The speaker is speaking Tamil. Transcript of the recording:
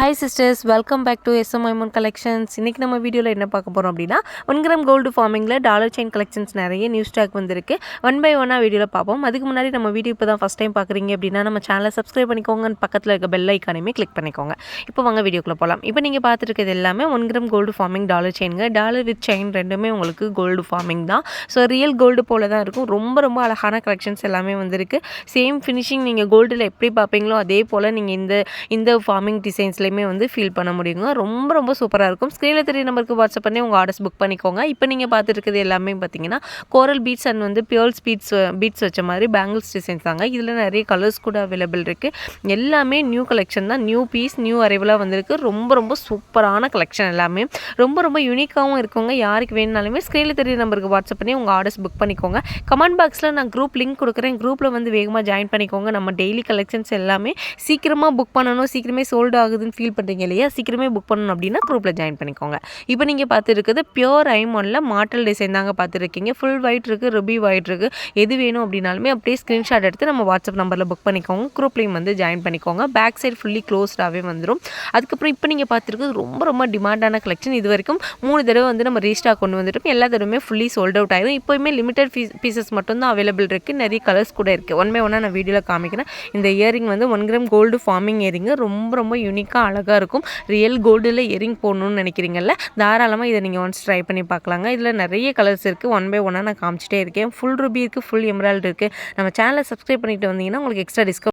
Hi sisters welcome back to எஸ்எம்ஐமன் collections இன்றைக்கி நம்ம வீடியோவில் என்ன பார்க்க போகிறோம் அப்படின்னா ஒன் கிராம் கோல்டு ஃபார்மிங்கில் டாலர் செயின் கலெக்ஷன்ஸ் நிறைய நியூ ஸ்டாக் வந்திருக்கு. ஒன் பை ஒன்னாக வீடியோவில் பார்ப்போம். அதுக்கு முன்னாடி நம்ம வீடியோ இப்போ தான் ஃபஸ்ட் டைம் பார்க்குறீங்க அப்படின்னா நம்ம சேனலை சப்ஸ்கிரைப் பண்ணிக்கோங்க பக்கத்தில் இருக்க பெல் ஐக்கானையுமே கிளிக் பண்ணிக்கோங்க. இப்போ வாங்க வீடியோக்குள்ளே போகலாம் இப்போ நீங்கள் பார்த்துருக்கிறது எல்லாமே one gram gold forming dollar செயினுங்க dollar with chain ரெண்டுமே உங்களுக்கு கோல்டு ஃபார்மிங் தான். ஸோ ரியல் கோல்டு போல தான் இருக்கும். ரொம்ப ரொம்ப அழகான கலெக்ஷன்ஸ் எல்லாமே வந்திருக்கு. சேம் ஃபினிஷிங் நீங்கள் கோல்டில் எப்படி பார்ப்பீங்களோ அதே போல் நீங்கள் இந்த இந்த ஃபார்மிங் டிசைன்ஸ்லையுமே வந்து ஃபீல் பண்ண முடியுங்க. ரொம்ப ரொம்ப சூப்பராக இருக்கும். ஸ்க்ரீனில் தெரிய நம்பருக்கு வாட்ஸ்அப் பண்ணி உங்கள் ஆர்டர்ஸ் புக் பண்ணிக்கோங்க. இப்போ நீங்கள் பார்த்துருக்கிறது எல்லாமே பார்த்தீங்கன்னா கோரல் பீட்ஸ் அண்ட் வந்து பியோர்ஸ் பீட்ஸ் பீட்ஸ் வச்ச மாதிரி பேங்கிள்ஸ் டிசைன்ஸ் தாங்க. இதில் நிறைய கலர்ஸ் கூட அவைலபிள் இருக்குது எல்லாமே நியூ கலெக்ஷன் தான். நியூ பீஸ் நியூ அரைவலாக வந்திருக்கு. ரொம்ப ரொம்ப சூப்பரான கலெக்ஷன் எல்லாமே. ரொம்ப ரொம்ப யூனிக்காகவும் இருக்குங்க. யாருக்கு வேணுனாலுமே ஸ்க்ரீனில் தெரிய நம்பருக்கு வாட்ஸ்அப் பண்ணி உங்கள் ஆர்டர்ஸ் புக் பண்ணிக்கோங்க. கமெண்ட் பாக்ஸில் நான் குரூப் லிங்க் கொடுக்குறேன். குரூப்பில் வந்து வேகமாக ஜாயின் பண்ணிக்கோங்க. நம்ம டெய்லி கலெக்ஷன்ஸ் எல்லாமே சீக்கிரமாக புக் பண்ணணும். சீக்கிரமே சோல்டு ஆகுதுன்னு ஃபீல் பண்ணுறீங்க இல்லையா? சீக்கிரமே புக் பண்ணணும் அப்படின்னா குரூப்பில் ஜாயின் பண்ணிக்கோங்க. இப்போ நீங்கள் பார்த்துருக்குது பியோர் ஐமோனில் மாட்டல் டிசைன் தாங்க பார்த்துருக்கீங்க. ஃபுல் ஒயிட் இருக்குது ருபி ஒயிட் இருக்குது எது வேணும் அப்படின்னாலுமே அப்படியே ஸ்க்ரீன்ஷாட் எடுத்து நம்ம வாட்ஸ்அப் நம்பரில் புக் பண்ணிக்கோங்க. குரூப்லேயும் வந்து ஜாயின் பண்ணிக்கோங்க. பேக் சைடு ஃபுல்லி க்ளோஸ்டாகவே வந்துடும் அதுக்கப்புறம் இப்போ நீங்கள் பார்த்துருக்குது ரொம்ப ரொம்ப டிமாண்டான கலெக்ஷன் இது வரைக்கும் மூணு தடவை வந்து நம்ம ரீஸ்டாக் கொண்டு வந்துட்டோம். எல்லா தடவையுமே ஃபுல்லி சோல்ட் அவுட் ஆயிடும் இப்போயுமே லிமிடெட் பீஸ் பீசஸ் மட்டும் தான் அவைலபிள் இருக்குது நிறைய கலர்ஸ் கூட இருக்குது ஒன் பை ஒன்னாக நான் வீடியோவில் காமிக்கிறேன். இந்த இயரிங் வந்து one gram gold forming earring ரொம்ப ரொம்ப யூனிக்காக அழகாக இருக்கும். ரியல் கோல்டில் இயரிங் போடணும்னு நினைக்கிறீங்கல்ல? தாராளமாக இதை நீங்கள் ஒன்ஸ் ட்ரை பண்ணி பார்க்கலாங்க. இதில் நிறைய கலர்ஸ் இருக்குது ஒன் பை ஒன்னாக நான் காமிச்சிட்டே இருக்கேன். ஃபுல் ரூபி இருக்குது ஃபுல் எம்ராய்டு இருக்குது நம்ம சேனலை சப்ஸ்கிரைப் பண்ணிட்டு வந்தீங்கன்னா உங்களுக்கு எக்ஸ்ட்ரா டிஸ்கவுண்ட்